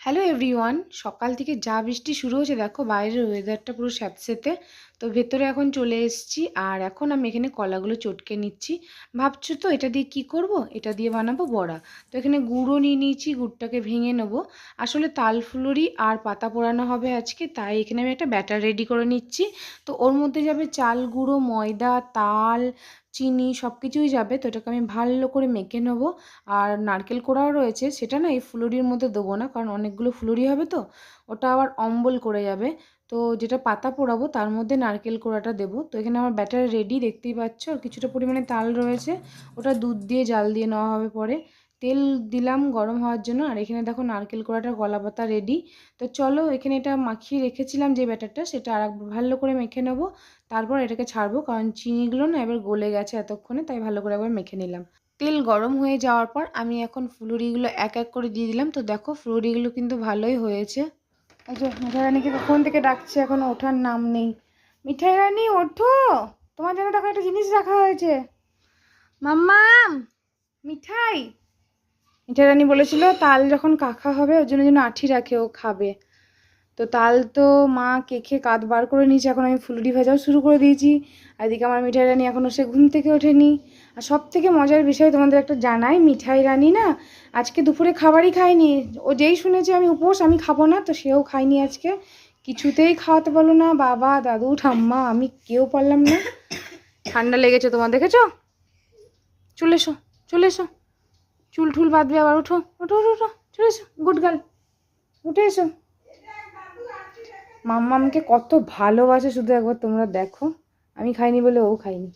Hello everyone সকাল থেকে যা বৃষ্টি শুরু হয়েছে দেখো বাইরের ওয়েদারটা পুরো স্যাঁতসেঁতে। তো ভেতরে এখন চলে এসেছি, আর এখন আমি এখানে কলাগুলো চটকে নিচ্ছি। ভাবছ তো এটা দিয়ে কি করব? এটা দিয়ে বানাবো বড়া। তো এখানে গুঁড়ো নিয়ে নিয়েছি, গুড়টাকে ভেঙে নেব। আসলে তাল ফুলুরি আর পাতা পোড়ানো হবে আজকে, তাই এখানে আমি একটা ব্যাটার রেডি করে নিচ্ছি। তো ওর মধ্যে যাবে চাল গুঁড়ো, ময়দা, তাল, চিনি সব কিছুই যাবে। তো এটাকে আমি ভালো করে মেখে নেব। আর নারকেল কোড়াও রয়েছে, সেটা না এই ফুলুরির মধ্যে দেবো না, কারণ অনেকগুলো ফুলুরি হবে তো। ওটা আবার অম্বল করে যাবে। তো যেটা পাতা পোড়াবো তার মধ্যে নারকেল কোড়াটা দেবো। তো এখানে আমার ব্যাটার রেডি দেখতেই পাচ্ছ। আর কিছুটা পরিমাণে তাল রয়েছে। ওটা দুধ দিয়ে, জাল দিয়ে নেওয়া হবে পরে। তেল দিলাম গরম হওয়ার জন্য। আর এখানে দেখো নারকেল কোড়াটা গলা পাতা রেডি তো চলো এখানে এটা মাখিয়ে রেখেছিলাম যে ব্যাটারটা, সেটা আর ভালো করে মেখে নেব। তারপর এটাকে ছাড়বো, কারণ চিনিগুলো না এবার গলে গেছে এতক্ষণে, তাই ভালো করে একবার মেখে নিলাম। তেল গরম হয়ে যাওয়ার পর আমি এখন ফুলুরিগুলো এক এক করে দিয়ে দিলাম। তো দেখো ফুলুরিগুলো কিন্তু ভালোই হয়েছে। এই যে মিঠাই রানীকে কখন থেকে ডাকছে, এখন ওঠার নাম নেই। মিঠাই রানী ওঠো! তোমার জন্য দেখো একটা জিনিস রাখা হয়েছে। মাম্মাম মিঠাই! মিঠাই রানী বলেছিল, তাল যখন কাকা হবে, ওর জন্য যেন আঠি রাখে, ও খাবে। তো তাল তো মা কেখে কাঁধ বার করে নিয়েছে, এখন আমি ফুলুরি ভাজাও শুরু করে দিয়েছি। এদিকে আমার মিঠাই রানী এখনও সে ঘুম থেকে ওঠেনি। আর সব থেকে মজার বিষয় তোমাদের একটা জানাই, মিঠাই রানী না, আজকে দুপুরে খাবারই খায়নি ও যেই শুনেছে আমি উপোস, আমি খাব না, তো সেও খায়নি আজকে। কিছুতেই খাওয়াতে পারল না, বাবা, দাদু, ঠাম্মা, আমি কেউ পারলাম না। ঠান্ডা লেগেছে তোমার, দেখেছ? চলে এসো চলে এসো। চুল ঠুল বাঁধবে আবার, ওঠো ওঠো ওঠো ওঠো, চলে এসো, গুড গার্ল। উঠে এসো। মাম্মা আমাকে কত ভালোবাসে শুধু একবার তোমরা দেখো। আমি খাইনি বলে ও খাইনি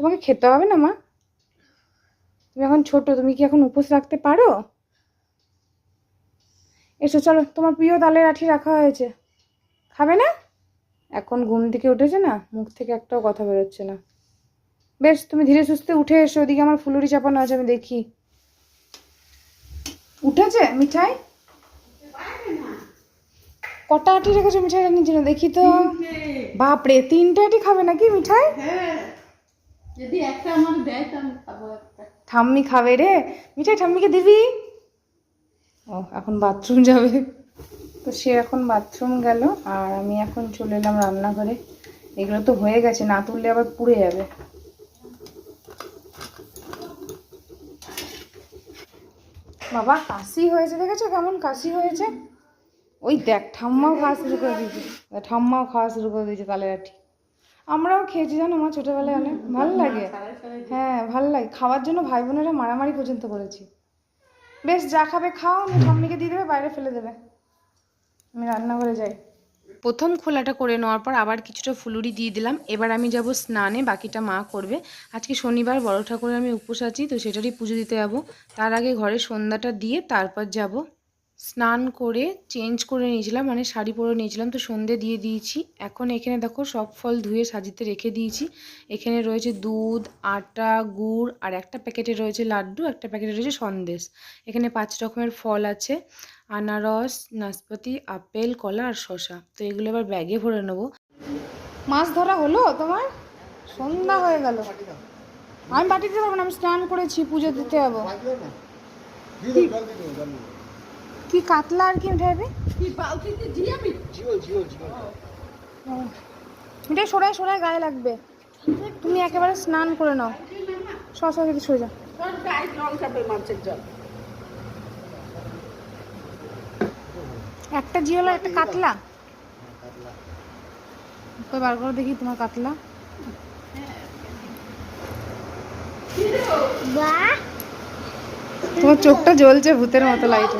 তোমাকে খেতে হবে না, মা? তুমি এখন ছোট, তুমি কি এখন উপোস রাখতে পারো? এসো, চলো, তোমার প্রিয় তালের আঠি রাখা হয়েছে। খাবে না? এখন ঘুম থেকে উঠেছে না, মুখ থেকে একটাও কথা বেরোচ্ছে না। বেশ, তুমি ধীরে সুস্থে উঠে এসো, ওদিকে আমার ফুলুরি চাপানো আছে, আমি দেখি। উঠেছে মিঠাই? কটা আটি রেখেছো মিঠাই রান্নার জন্য? দেখি তো। বাপরে, তিনটে আটি খাবে নাকি মিঠাই? হ্যাঁ। যদি একটা আমার দেয় তো আমি খাব একটা। ঠাম্মি খাবে রে। মিঠাই ঠাম্মিকে দিবি? ও, এখন বাথরুম যাবে। তো সে এখন বাথরুম গেল, আর আমি এখন চলে এলাম রান্নাঘরে। এগুলো তো হয়ে গেছে, না তুললে আবার পুড়ে যাবে। বাবা, কাশি হয়েছে, দেখেছ কেমন কাশি হয়েছে? ওই দেখ, ঠাম্মাও খাওয়া শুরু করে দিয়েছে। ঠাম্মাও খাওয়া শুরু করে দিয়েছে কালের আমরাও খেয়েছি জানো মা ছোটোবেলায় অনেক, ভালো লাগে। হ্যাঁ খাওয়ার জন্য ভাই বোনেরা মারামারি পর্যন্ত করেছি। বেশ, যা খাবে খাও, আমি ঠাম্মিকে দিয়ে দেবে, বাইরে ফেলে দেবে। আমি রান্নাঘরে যাই। প্রথম খোলাটা করে নেওয়ার পর আবার কিছুটা ফুলুরি দিয়ে দিলাম। এবার আমি যাব স্নানে, বাকিটা মা করবে। আজকে শনিবার, বড় ঠাকুরের আমি উপোস আছি, তো সেটারই পুজো দিতে যাব। তার আগে ঘরে সন্ধ্যাটা দিয়ে তারপর যাব। স্নান করে চেঞ্জ করে নিয়েছিলাম মানে শাড়ি পরে নিয়েছিলাম, তো সন্ধে দিয়ে দিয়েছি। এখন এখানে দেখো সব ফল ধুয়ে সাজিতে রেখে দিয়েছি। এখানে রয়েছে দুধ, আটা, গুড়, আর একটা প্যাকেটে রয়েছে লাড্ডু, একটা প্যাকেটে রয়েছে সন্দেশ। এখানে পাঁচ রকমের ফল আছে, আনারস, নাশপাতি, আপেল, কলা, আর শসা। তো এগুলো এবার ব্যাগে ভরে নেব। মাছ ধরা হলো তোমার? সন্ধ্যা হয়ে গেল। আমি বাটি দিতে পারব না, আমি স্নান করেছি, পুজো দিতে যাব। কি কাতলা আর কি উঠাবে কি বালতিতে দিয়ে আমি? মিঠাই সরাই সরাই গায়ে লাগবে। তুমি একেবারে স্নান করে নাও। তোর গায়ে জল যাবে একটা জিওলা একটা কাতলা? কই বার করে দেখি তোমার কাতলা। তোমার চোখটা জ্বলছে ভূতের মতো লাগছে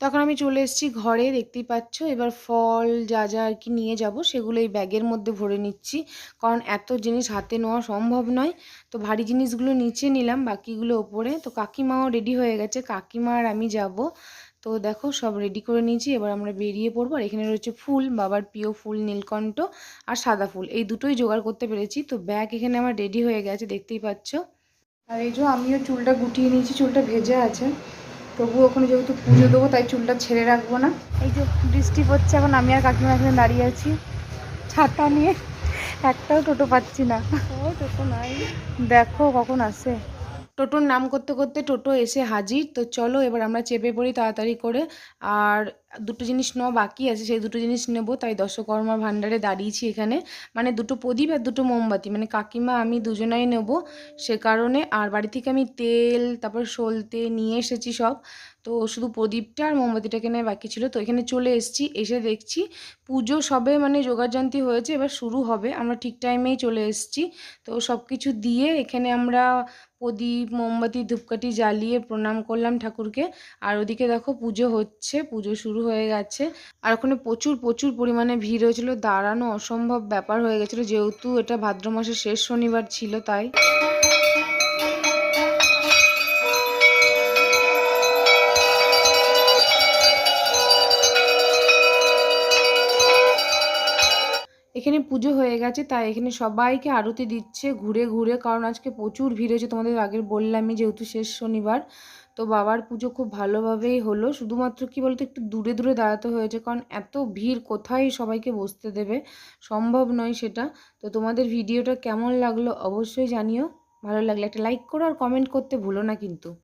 তখন আমি চলে এসেছি ঘরে, দেখতেই পাচ্ছ। এবার ফল যা যা আর কি নিয়ে যাব সেগুলো এই ব্যাগের মধ্যে ভরে নিচ্ছি। কারণ এত জিনিস হাতে নেওয়া সম্ভব নয়। তো ভারী জিনিসগুলো নিচে নিলাম, বাকিগুলো ওপরে। তো কাকিমাও রেডি হয়ে গেছে। কাকিমা আর আমি যাব। তো দেখো সব রেডি করে নিয়েছি। এবার আমরা বেরিয়ে পড়ব। আর এখানে রয়েছে ফুল, বাবার প্রিয় ফুল নীলকণ্ঠ আর সাদা ফুল। এই দুটোই জোগাড় করতে পেরেছি। তো ব্যাগ এখানে আমার রেডি হয়ে গেছে, দেখতেই পাচ্ছ। আর এই যে আমিও চুলটা গুটিয়ে নিয়েছি। চুলটা ভেজে আছে। তবু ওখানে যেহেতু পুজো দেবো তাই চুলটা ছেড়ে রাখব না। এই যে বৃষ্টি পড়ছে এখন আমি আর কাকিমা এখানে দাঁড়িয়ে আছি। ছাতা নিয়ে একটাও টোটো পাচ্ছি না। ও টোটো নাই। দেখো কখন আসে। টোটোর নাম করতে করতে টোটো এসে হাজির। তো চলো এবার আমরা চেপে পড়ি তাড়াতাড়ি করে। আর দুটো জিনিস নেওয়া বাকি আছে, সেই দুটো জিনিস নেব। তাই দশকর্মা ভাণ্ডারে দাঁড়িয়েছি এখানে। মানে দুটো প্রদীপ আর দুটো মোমবাতি। মানে কাকিমা, আমি দুজনাই নেব সে কারণে। আর বাড়ি থেকে আমি তেল, তারপর সলতে নিয়ে এসেছি সব। তো শুধু প্রদীপটা আর মোমবাতিটা কেনে বাকি ছিল। তো এখানে চলে এসেছি, এসে দেখছি পুজো সবে মানে যোগাযান্তি হয়েছে, এবার শুরু হবে। আমরা ঠিক টাইমেই চলে এসেছি। তো সব কিছু দিয়ে এখানে আমরা প্রদীপ, মোমবাতি, ধূপকাঠি জ্বালিয়ে প্রণাম করলাম ঠাকুরকে। আর ওদিকে দেখো পুজো হচ্ছে, পুজো শুরু হয়ে গেছে। আর ওখানে প্রচুর প্রচুর পরিমাণে ভিড় হয়েছিল। দাঁড়ানো অসম্ভব ব্যাপার হয়ে গেছিল। যেহেতু এটা ভাদ্র মাসের শেষ শনিবার ছিল তাই। এখানে পুজো হয়ে গেছে, তাই এখানে সবাইকে আরতি দিচ্ছে ঘুরে ঘুরে। কারণ আজকে প্রচুর ভিড় হয়েছে, তোমাদের আগের বললামই যেহেতু শেষ শনিবার। তো বাবার পুজো খুব ভালোভাবেই হলো, শুধুমাত্র কি বলতো একটু দূরে দূরে দাঁড়াতে হয়েছে, কারণ এত ভিড় কোথায় সবাইকে বসতে দেবে? সম্ভব নয় সেটা। তো তোমাদের ভিডিওটা কেমন লাগল অবশ্যই জানিও, ভালো লাগলে একটা লাইক করো আর কমেন্ট করতে ভুলো না কিন্তু।